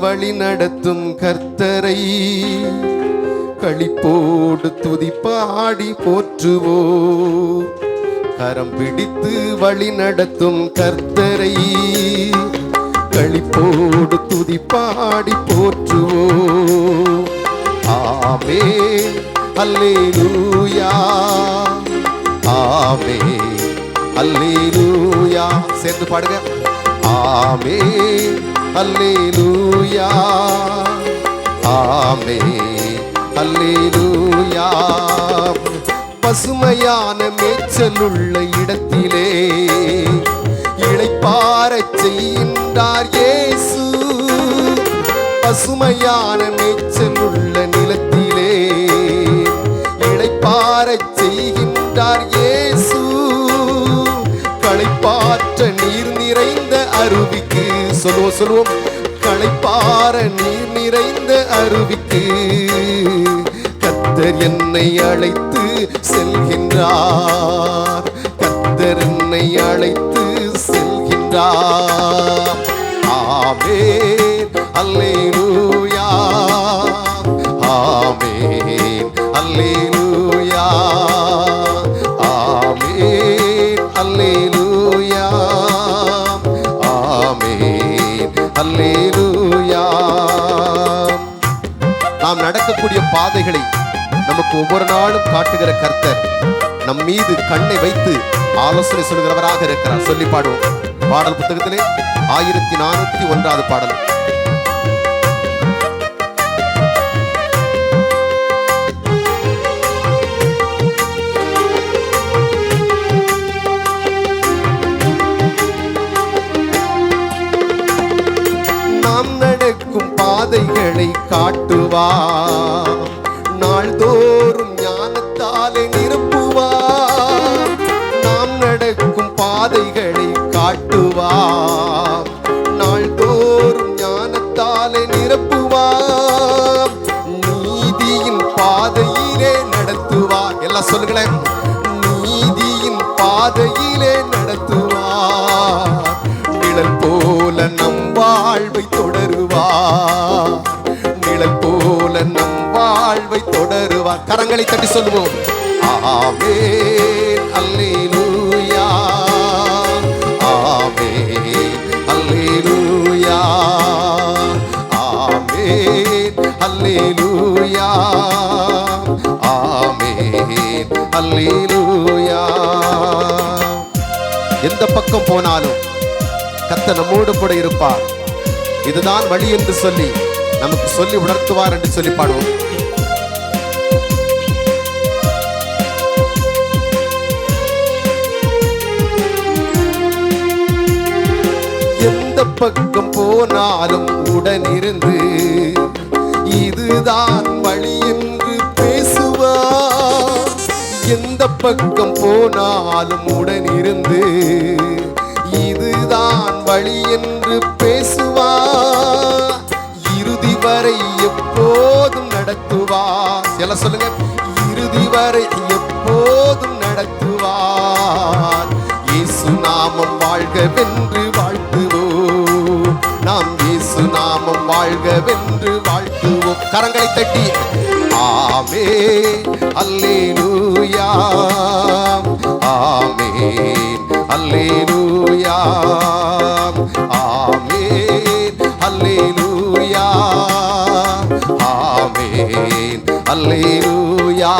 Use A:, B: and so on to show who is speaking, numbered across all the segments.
A: வழி நடத்தும் கர்த்தரை களிப்போடு துதி பாடி போற்றுவோ. கரம் பிடித்து வழி நடத்தும் கர்த்தரை களிப்போடு துதி பாடி போற்றுவோ. ஆமே அல்லேலூயா. ஆமே அல்லேலூயா. சேர்ந்து பாடுங்க. ஆமே அல்லேலூயா ஆமே அல்லேலூயா பசுமையான மேய்ச்சலுள்ள இடத்திலே இழைப்பாரச் செய்கின்றார் இயேசு. பசுமையான மேய்ச்சலுள்ள சொல்லுவோம் சொல்லுவோம். களைப்பார நீர் நிறைந்த அருவிக்கு கத்தர் என்னை அழைத்து செல்கின்றார். கத்தர் என்னை அழைத்து செல்கின்றார். ஆமென். பாதைகளை நமக்கு ஒவ்வொரு நாளும் காட்டுகிற கர்த்தர் நம் மீது கண்ணை வைத்து ஆலோசனை சொல்கிறவராக இருக்கிறார். சொல்லி பாடுவோம். பாடல் புத்தகத்திலே ஆயிரத்தி நானூத்தி ஒன்றாவது பாடல். நாம் நடக்கும் பாதைகளை காட்டுவார். நாள்தோறும் ஞானத்தாலே நிரப்புவார். நாம் நடக்கும் பாதைகளை காட்டுவார். நாள்தோறும் ஞானத்தாலே நிரப்புவார். நீதியின் பாதையிலே நடத்துவார். எல்லாம் சொல்லுங்களேன். நீதியின் பாதையிலே வாழ்வை தொடருவார் கரங்களை தட்டி சொல்லுவோம். ஆமே அல்லேலூயா. ஆமே அல்லேலூயா. ஆமென் அல்லேலூயா. ஆமே அல்லேலூயா. எந்த பக்கம் போனாலும் கத்த நம்மோடு கூட இருப்பார். இதுதான் வழி என்று சொல்லி நமக்கு சொல்லி உணர்த்துவார் என்று சொல்லி பாடுவோம். பக்கம் போனாலும் உடனிருந்து இதுதான் வழி என்று பேசுவார். எந்த பக்கம் போனாலும் உடனிருந்து இதுதான் வழி என்று பேசுவார். இறுதி வரை எப்போதும் நடத்துவார். எல்லாம் சொல்லுங்க. இறுதி வரை எப்போதும் நடத்துவார். இயேசு நாமம் வாழ்கவென்று வென்று வாழ்க வென்று வாழ்த்துவோம். கரங்களை தட்டி. ஆமே. அல்லேலூயா. ஆமே. அல்லேலூயா. ஆமே. அல்லேலூயா. ஆமென் அல்லேலூயா.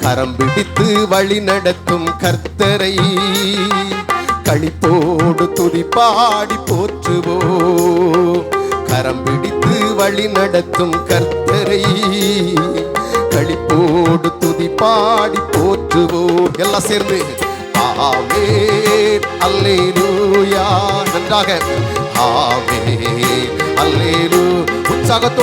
A: கரம் பிடித்து வழி நடத்தும் கர்த்தரை களிப்போடு துதி பாடி போற்றுவோ கரம் பிடித்து வழி நடத்தும் கர்த்தரை களிப்போடு துதி பாடி போற்றுவோம். எல்லாம் சேர்ந்து. ஆமே அல்லே நன்றாக. ஆமே அல்லேலு. உற்சாகத்தோடு